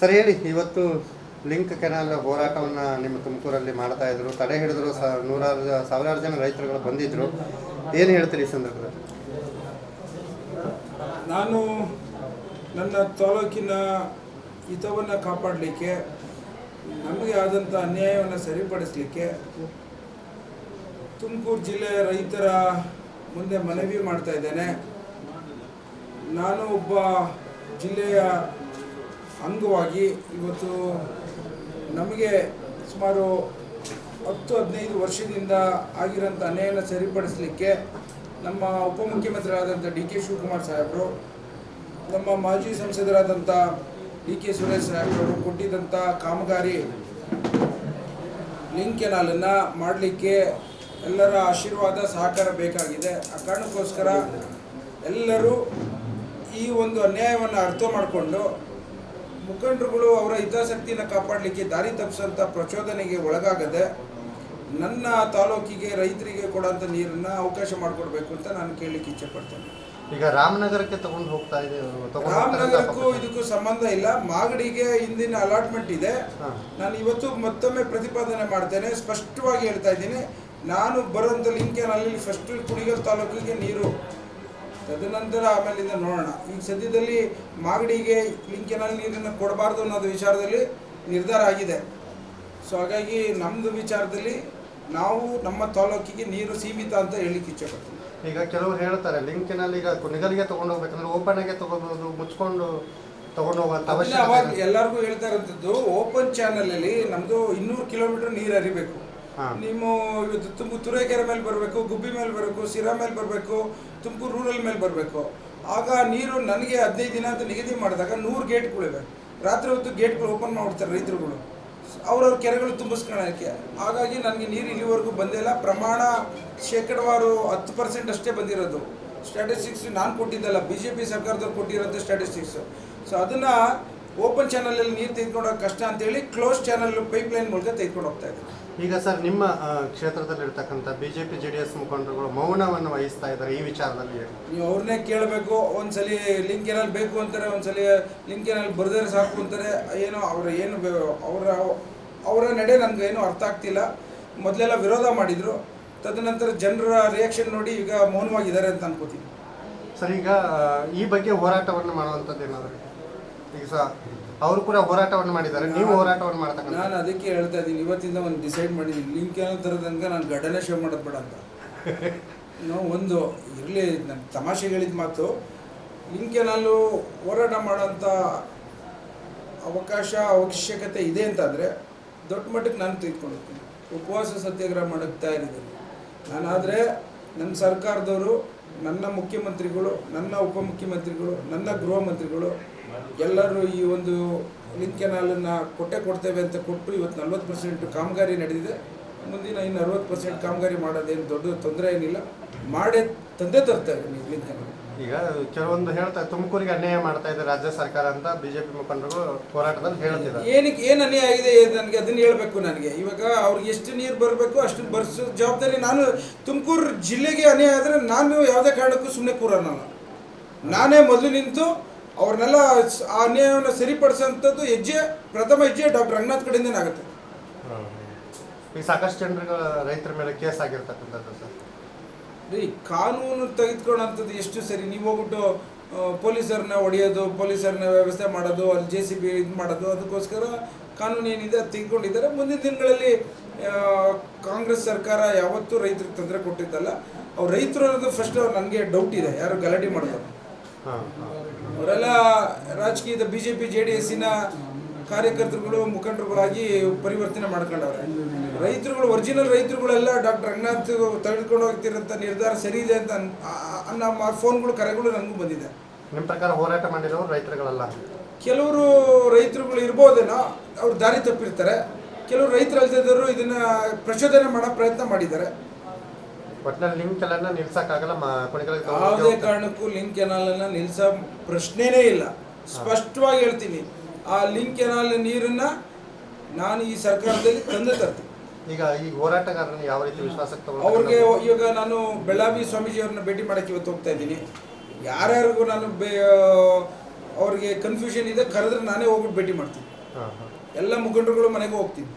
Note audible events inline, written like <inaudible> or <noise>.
Sir, ಹೇಳಿ, ಇವತ್ತು link canal ಹೋರಾಟವನ್ನು ನಿಮ್ಮ ತುಮಕೂರಲ್ಲಿ ಮಾಡ್ತಾ ಇದ್ರು, ತಡೆ ಹಿಡಿದ್ರು ನೂರಾರು ಸಾವಿರಾರು ಜನ ರೈತರುಗಳು ಬಂದಿದ್ರು. ಏನು ಹೇಳ್ತೀರಿ ಈ ಸಂದರ್ಭದಲ್ಲಿ? ನಾನು ನನ್ನ ತಾಲೂಕಿನ ಹಿತವನ್ನು ಕಾಪಾಡಲಿಕ್ಕೆ, ನಮಗೆ ಆದಂಥ ಅನ್ಯಾಯವನ್ನು ಸರಿಪಡಿಸಲಿಕ್ಕೆ, ತುಮಕೂರು ಜಿಲ್ಲೆಯ ರೈತರ ಮುಂದೆ ಮನವಿ ಮಾಡ್ತಾ ಇದ್ದೇನೆ. ನಾನು ಒಬ್ಬ ಜಿಲ್ಲೆಯ ಅಂಗವಾಗಿ ಇವತ್ತು ನಮಗೆ ಸುಮಾರು ಹತ್ತು, ಹದಿನೈದು ವರ್ಷದಿಂದ ಆಗಿರೋಂಥ ಅನ್ಯಾಯನ ಸರಿಪಡಿಸಲಿಕ್ಕೆ ನಮ್ಮ ಉಪಮುಖ್ಯಮಂತ್ರಿಯಾದಂಥ ಡಿ ಕೆ ಶಿವಕುಮಾರ್ ಸಾಹೇಬರು, ನಮ್ಮ ಮಾಜಿ ಸಂಸದರಾದಂಥ ಡಿ ಕೆ ಸುರೇಶ್ ಸಾಹೇಬರು ಕೊಟ್ಟಿದ್ದಂಥ ಕಾಮಗಾರಿ ಲಿಂಕ್ ಕೆನಾಲನ್ನು ಮಾಡಲಿಕ್ಕೆ ಎಲ್ಲರ ಆಶೀರ್ವಾದ, ಸಹಕಾರ ಬೇಕಾಗಿದೆ. ಆ ಕಾರಣಕ್ಕೋಸ್ಕರ ಎಲ್ಲರೂ ಈ ಒಂದು ಅನ್ಯಾಯವನ್ನು ಅರ್ಥ ಮಾಡಿಕೊಂಡು ಮುಖಂಡರುಗಳು ಅವರ ಹಿತಾಸಕ್ತಿಯನ್ನು ಕಾಪಾಡಲಿಕ್ಕೆ ದಾರಿ ತಪ್ಪಿಸುವಂಥ ಪ್ರಚೋದನೆಗೆ ಒಳಗಾಗದೆ ನನ್ನ ತಾಲೂಕಿಗೆ ರೈತರಿಗೆ ಕೊಡೋಂಥ ನೀರನ್ನು ಅವಕಾಶ ಮಾಡಿಕೊಡ್ಬೇಕು ಅಂತ ನಾನು ಕೇಳಲಿಕ್ಕೆ ಇಚ್ಛೆ ಪಡ್ತೇನೆ. ಈಗ ರಾಮನಗರಕ್ಕೆ ತಗೊಂಡು ಹೋಗ್ತಾ ಇದೆ ರಾಮನಗರಕ್ಕೂ ಇದಕ್ಕೂ ಸಂಬಂಧ ಇಲ್ಲ. ಮಾಗಡಿಗೆ ಹಿಂದಿನ ಅಲಾಟ್ಮೆಂಟ್ ಇದೆ. ನಾನು ಇವತ್ತು ಮತ್ತೊಮ್ಮೆ ಪ್ರತಿಪಾದನೆ ಮಾಡ್ತೇನೆ. ಸ್ಪಷ್ಟವಾಗಿ ಹೇಳ್ತಾ ಇದ್ದೀನಿ. ನಾನು ಬರುವಂಥ ಲಿಂಕೇನಲ್ಲಿ ಫಸ್ಟ್ ಕುಣಿಗಲ್ ತಾಲೂಕಿಗೆ ನೀರು ತದನಂತರ ಆಮೇಲಿಂದ ನೋಡೋಣ. ಈಗ ಸದ್ಯದಲ್ಲಿ ಮಾಗಡಿಗೆ ಲಿಂಕೇನಲ್ಲಿ ನೀರನ್ನು ಕೊಡಬಾರ್ದು ಅನ್ನೋದು ವಿಚಾರದಲ್ಲಿ ನಿರ್ಧಾರ ಆಗಿದೆ. ಸೊ ಹಾಗಾಗಿ ನಮ್ಮದು ವಿಚಾರದಲ್ಲಿ ನಾವು ನಮ್ಮ ತಾಲೂಕಿಗೆ ನೀರು ಸೀಮಿತ ಅಂತ ಹೇಳಿಕ್ಕೆ ಇಚ್ಛೆ ಪಡ್ತೀನಿ ಈಗ ಕೆಲವರು ಹೇಳ್ತಾರೆ ಲಿಂಕಿನಲ್ಲಿ ಈಗ ನಿಗಲಿಗೆ ತಗೊಂಡು ಹೋಗ್ಬೇಕಂದ್ರೆ ಓಪನ್ ಆಗಿ ತಗೋಬಹುದು ಮುಚ್ಕೊಂಡು ತಗೊಂಡು ಹೋಗುವಂತ ಅವಾಗ ಎಲ್ಲರಿಗೂ ಹೇಳ್ತಾ ಇರೋದು ಓಪನ್ ಚಾನಲಲ್ಲಿ ಅಲ್ಲಿ ನಮ್ದು ಇನ್ನೂರು ಕಿಲೋಮೀಟರ್ ನೀರು ಹರಿಬೇಕು. ನೀವು ಇವತ್ತು ತುಂಬು ತುರೇಕೆರೆ ಮೇಲೆ ಬರಬೇಕು, ಗುಬ್ಬಿ ಮೇಲೆ ಬರಬೇಕು ಸಿರಾ ಮೇಲೆ ಬರಬೇಕು ತುಮಕೂರು ರೂರಲ್ ಮೇಲೆ ಬರಬೇಕು. ಆಗ ನೀರು ನನಗೆ ಹದಿನೈದು ದಿನ ಅಂತ ನಿಗದಿ ಮಾಡಿದಾಗ ನೂರು ಗೇಟ್ಗಳಿವೆ. ರಾತ್ರಿ ಹೊತ್ತು ಗೇಟ್ಗಳು ಓಪನ್ ಮಾಡ್ತಾರೆ ರೈತರುಗಳು. ಅವ್ರವ್ರ ಕೆರೆಗಳು ತುಂಬಿಸ್ಕೊಳ್ಳೋಕ್ಕೆ ಹಾಗಾಗಿ ನನಗೆ ನೀರು ಇಲ್ಲಿವರೆಗೂ ಬಂದಿಲ್ಲ ಪ್ರಮಾಣ ಶೇಕಡವಾರು ಹತ್ತು ಪರ್ಸೆಂಟ್ ಅಷ್ಟೇ ಬಂದಿರೋದು. ಸ್ಟ್ಯಾಟಿಸ್ಟಿಕ್ಸ್ ನಾನು ಕೊಟ್ಟಿದ್ದಲ್ಲ ಬಿ ಜೆ ಪಿ ಸರ್ಕಾರದವ್ರು ಕೊಟ್ಟಿರೋಂಥ ಸ್ಟ್ಯಾಟಿಸ್ಟಿಕ್ಸು ಸೊ ಅದನ್ನು ಓಪನ್ ಚಾನಲಲ್ಲಿ ನೀರು ತೆಗೆದುಕೊಂಡೋಗಿ ಕಷ್ಟ ಅಂತೇಳಿ ಕ್ಲೋಸ್ ಚಾನಲ್ ಪೈಪ್ ಲೈನ್ ಮೂಲಕ ತೆಗೆದುಕೊಂಡು ಹೋಗ್ತಾ ಇದ್ದಾರೆ. ಈಗ ಸರ್ ನಿಮ್ಮ ಕ್ಷೇತ್ರದಲ್ಲಿ ಇರ್ತಕ್ಕಂಥ ಬಿಜೆಪಿ ಜೆ ಡಿ ಎಸ್ ಮುಖಂಡರುಗಳು ಮೌನವನ್ನು ವಹಿಸ್ತಾ ಇದ್ದಾರೆ ಈ ವಿಚಾರದಲ್ಲಿ. ನೀವು ಅವ್ರನ್ನೇ ಕೇಳಬೇಕು ಒಂದ್ಸಲಿ ಲಿಂಕ್ ಏನಲ್ಲಿ ಬೇಕು ಅಂತಾರೆ ಒಂದ್ಸಲಿ ಲಿಂಕ್ ಏನಲ್ಲಿ ಬರೆದರೆ ಸಾಕು ಅಂತಾರೆ ಏನೋ ಅವರ ಏನು ಅವರ ಅವರ ನಡೆ ನನಗೆ ಏನು ಅರ್ಥ ಆಗ್ತಿಲ್ಲ. ಮೊದಲೆಲ್ಲ ವಿರೋಧ ಮಾಡಿದರು ತದನಂತರ ಜನರ ರಿಯಾಕ್ಷನ್ ನೋಡಿ ಈಗ ಮೌನವಾಗಿದ್ದಾರೆ ಅಂತ ಅನ್ಕೋತೀನಿ. ಸರ್ ಈಗ ಈ ಬಗ್ಗೆ ಹೋರಾಟವನ್ನು ಮಾಡುವಂಥದ್ದು ಏನಾದರೂ ಈಗ ಸಹ ಅವರು ಕೂಡ ಹೋರಾಟವನ್ನು ಮಾಡಿದ್ದಾರೆ. ನೀವು ಹೋರಾಟವನ್ನು ಮಾಡ್ತಕ್ಕಂಥ ನಾನು ಅದಕ್ಕೆ ಹೇಳ್ತಾ ಇದ್ದೀನಿ. ಇವತ್ತಿಂದ ಒಂದು ಡಿಸೈಡ್ ಮಾಡಿದ್ದೀನಿ. ಲಿಂಕ್ ಏನೋ ತರದಂಗ ನಾನು ಗಡ್ಡನೆ ಶೇವ್ ಮಾಡೋದು ಬೇಡ ಅಂತ. <laughs> ನಾವು ಒಂದು ಇರಲಿ ನನ್ನ ತಮಾಷೆ ಹೇಳಿದ ಮಾತು ಲಿಂಕ್ ಏನಾಲು ಹೋರಾಟ ಮಾಡೋಂಥ ಅವಕಾಶ ಅವಶ್ಯಕತೆ ಇದೆ ಅಂತಂದರೆ ದೊಡ್ಡ ಮಟ್ಟಕ್ಕೆ ನಾನು ತೆಗೆದುಕೊಂಡಿರ್ತೀನಿ. ಉಪವಾಸ ಸತ್ಯಾಗ್ರಹ ಮಾಡೋಕ್ಕೆ ತಯಾರಿದ್ದೀನಿ. ನಾನಾದರೆ ನನ್ನ ಸರ್ಕಾರದವರು ನನ್ನ ಮುಖ್ಯಮಂತ್ರಿಗಳು ನನ್ನ ಉಪಮುಖ್ಯಮಂತ್ರಿಗಳು ನನ್ನ ಗೃಹ ಮಂತ್ರಿಗಳು ಎಲ್ಲರೂ ಈ ಒಂದು ಲಿಂಕ್ ಕೆನಾಲನ್ನು ಕೊಟ್ಟೆ ಕೊಡ್ತೇವೆ ಅಂತ ಕೊಟ್ಟು ಇವತ್ತು ನಲ್ವತ್ತು ಪರ್ಸೆಂಟ್ ಕಾಮಗಾರಿ ನಡೆದಿದೆ. ಮುಂದಿನ ಇನ್ನು ಅರವತ್ತು ಪರ್ಸೆಂಟ್ ಕಾಮಗಾರಿ ಮಾಡೋದೇನು ದೊಡ್ಡ ತೊಂದರೆ ಏನಿಲ್ಲ. ಮಾಡೇ ತಂದೆ ತರ್ತಾರೆ ನೀವು ಲಿಂಕ್ ಕೆನಾಲ್ ಈಗ ಕೆಲವೊಂದು ಹೇಳ್ತಾರೆ ತುಮಕೂರಿಗೆ ಅನ್ಯಾಯ ಮಾಡ್ತಾ ಇದೆ ರಾಜ್ಯ ಸರ್ಕಾರ ಅಂತ ಬಿಜೆಪಿ ಮುಖಂಡರು ಹೋರಾಟದಲ್ಲಿ ಹೇಳ್ತಿದ್ದಾರೆ. ಏನಕ್ಕೆ ಏನು ಅನ್ಯಾಯ ಆಗಿದೆ ನನಗೆ ಅದನ್ನ ಹೇಳಬೇಕು ನನಗೆ. ಇವಾಗ ಅವ್ರಿಗೆ ಎಷ್ಟು ನೀರು ಬರಬೇಕು ಅಷ್ಟು ಬರ್ಸೋ ಜವಾಬ್ದಾರಿ ನಾನು ತುಮಕೂರು ಜಿಲ್ಲೆಗೆ ಅನ್ಯಾಯ ಆದರೆ ನಾನು ಯಾವುದೇ ಕಾರಣಕ್ಕೂ ಸುಮ್ಮನೆ ಕೂರೋನಲ್ಲ ನಾನೇ ಮೊದಲು ನಿಂತು ಅವ್ರನ್ನೆಲ್ಲ ಆ ಅನ್ಯಾಯವನ್ನು ಸರಿಪಡಿಸೋಂಥದ್ದು ಹೆಜ್ಜೆ ಪ್ರಥಮ ಹೆಜ್ಜೆ ಡಾಕ್ಟರ್ ರಂಗನಾಥ್ ಕಡೆಯಿಂದನೇ ಆಗುತ್ತೆ. ಈಗ ಸಾಕಷ್ಟು ಜನರಿಗೆ ರೈತರ ಮೇಲೆ ಕೇಸ್ ಆಗಿರ್ತಕ್ಕಂಥದ್ದು ಸರ್. ರೀ ಕಾನೂನು ತೆಗೆದುಕೊಳ್ಳೋಂಥದ್ದು ಎಷ್ಟು ಸರಿ? ನೀವು ಹೋಗ್ಬಿಟ್ಟು ಪೊಲೀಸರನ್ನ ಹೊಡೆಯೋದು ಪೊಲೀಸರನ್ನ ವ್ಯವಸ್ಥೆ ಮಾಡೋದು ಅಲ್ಲಿ ಜೆ ಸಿ ಬಿ ಇದು ಮಾಡೋದು ಅದಕ್ಕೋಸ್ಕರ ಕಾನೂನು ಏನಿದೆ ಅದು ತೆಗೆದುಕೊಂಡಿದ್ದಾರೆ. ಮುಂದಿನ ದಿನಗಳಲ್ಲಿ ಕಾಂಗ್ರೆಸ್ ಸರ್ಕಾರ ಯಾವತ್ತೂ ರೈತರಿಗೆ ತೊಂದರೆ ಕೊಟ್ಟಿದ್ದಲ್ಲ. ಅವ್ರು ರೈತರು ಅನ್ನೋದು ಫಸ್ಟ್ ನನಗೆ ಡೌಟ್ ಇದೆ. ಯಾರು ಗಲಾಟೆ ಮಾಡೋದು ಹಾಂ ಅವರೆಲ್ಲ ರಾಜಕೀಯದ B J P J D ಎಸ್ಸಿನ ಕಾರ್ಯಕರ್ತರುಗಳು ಮುಖಂಡರುಗಳಾಗಿ ಪರಿವರ್ತನೆ ಮಾಡ್ಕೊಂಡವ್ರೆ. ರೈತರುಗಳು ಒರಿಜಿನಲ್ ರೈತರುಗಳೆಲ್ಲ ಡಾಕ್ಟರ್ ರಂಗನಾಥ್ ತೆಗೆದುಕೊಂಡು ಹೋಗ್ತಿರೋಂಥ ನಿರ್ಧಾರ ಸರಿ ಇದೆ ಅಂತ ನಮ್ಮ ಫೋನ್ಗಳು ಕರೆಗಳು ನನಗೂ ಬಂದಿದೆ. ನಿಮ್ಮ ಪ್ರಕಾರ ಹೋರಾಟ ಮಾಡಿರೋರು ರೈತರುಗಳಲ್ಲ? ಕೆಲವರು ರೈತರುಗಳು ಇರ್ಬೋದೇನೋ ಅವ್ರು ದಾರಿ ತಪ್ಪಿರ್ತಾರೆ. ಕೆಲವರು ರೈತರು ಅಲ್ದಿದ್ದವರು ಇದನ್ನು ಪ್ರಚೋದನೆ ಮಾಡೋ ಪ್ರಯತ್ನ ಮಾಡಿದ್ದಾರೆ. ಒಟ್ಟಿನಲ್ಲಿ ಲಿಂಕ್ ಎಲ್ಲ ನಿಲ್ಸಕ್ಕಾಗಲ್ಲ ಯಾವುದೇ ಕಾರಣಕ್ಕೂ ಲಿಂಕ್ ಕೆನಾಲನ್ನು ನಿಲ್ಸ ಪ್ರಶ್ನೆನೇ ಇಲ್ಲ. ಸ್ಪಷ್ಟವಾಗಿ ಹೇಳ್ತೀನಿ ಆ ಲಿಂಕ್ ಕೆನಾಲ್ ನೀರನ್ನ ನಾನು ಈ ಸರ್ಕಾರದಲ್ಲಿ ತಂದೆ ತರ್ತೀನಿ. ಈಗ ಈ ಹೋರಾಟಗಾರರನ್ನ ಯಾವ ರೀತಿ ವಿಶ್ವಾಸಕ್ಕೆ ಅವ್ರಿಗೆ ಇವಾಗ ನಾನು ಬೆಳ್ಳಾವಿ ಸ್ವಾಮೀಜಿ ಅವ್ರನ್ನ ಭೇಟಿ ಮಾಡಕ್ಕೆ ಇವತ್ತು ಹೋಗ್ತಾ ಇದ್ದೀನಿ. ಯಾರ್ಯಾರಿಗೂ ನಾನು ಬೇ ಅವ್ರಿಗೆ ಕನ್ಫ್ಯೂಷನ್ ಇದೆ ಕರೆದ್ರೆ ನಾನೇ ಹೋಗ್ಬಿಟ್ಟು ಭೇಟಿ ಮಾಡ್ತೀನಿ. ಎಲ್ಲ ಮುಖಂಡರುಗಳು ಮನೆಗೆ ಹೋಗ್ತೀನಿ.